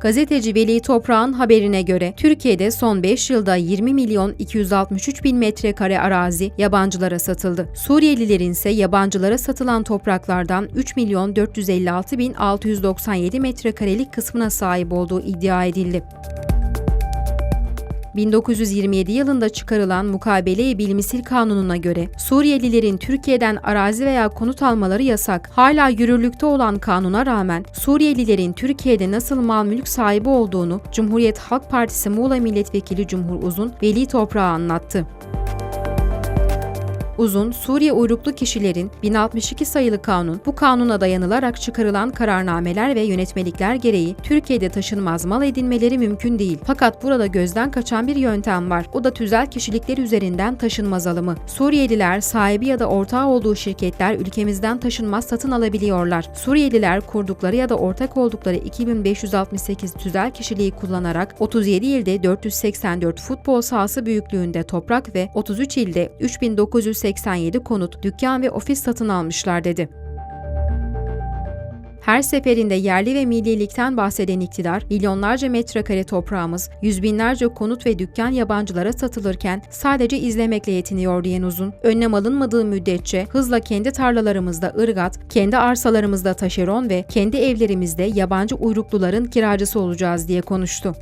Gazeteci Veli Toprağ'ın haberine göre Türkiye'de son 5 yılda 20 milyon 263 bin metrekare arazi yabancılara satıldı. Suriyelilerin ise yabancılara satılan topraklardan 3 milyon 456 bin 697 metrekarelik kısmına sahip olduğu iddia edildi. 1927 yılında çıkarılan Mukabele-i Bilmisil Kanunu'na göre Suriyelilerin Türkiye'den arazi veya konut almaları yasak. Hala yürürlükte olan kanuna rağmen Suriyelilerin Türkiye'de nasıl mal mülk sahibi olduğunu Cumhuriyet Halk Partisi Muğla Milletvekili Cumhur Uzun Veli Toprağa anlattı. Uzun, Suriye uyruklu kişilerin 1062 sayılı kanun, bu kanuna dayanılarak çıkarılan kararnameler ve yönetmelikler gereği Türkiye'de taşınmaz mal edinmeleri mümkün değil. Fakat burada gözden kaçan bir yöntem var. O da tüzel kişilikler üzerinden taşınmaz alımı. Suriyeliler sahibi ya da ortağı olduğu şirketler ülkemizden taşınmaz satın alabiliyorlar. Suriyeliler kurdukları ya da ortak oldukları 2568 tüzel kişiliği kullanarak 37 ilde 484 futbol sahası büyüklüğünde toprak ve 33 ilde 3987 konut, dükkan ve ofis satın almışlar dedi. Her seferinde yerli ve millilikten bahseden iktidar, milyonlarca metrekare toprağımız, yüz binlerce konut ve dükkan yabancılara satılırken sadece izlemekle yetiniyor diyen uzun, önlem alınmadığı müddetçe hızla kendi tarlalarımızda ırgat, kendi arsalarımızda taşeron ve kendi evlerimizde yabancı uyrukluların kiracısı olacağız diye konuştu.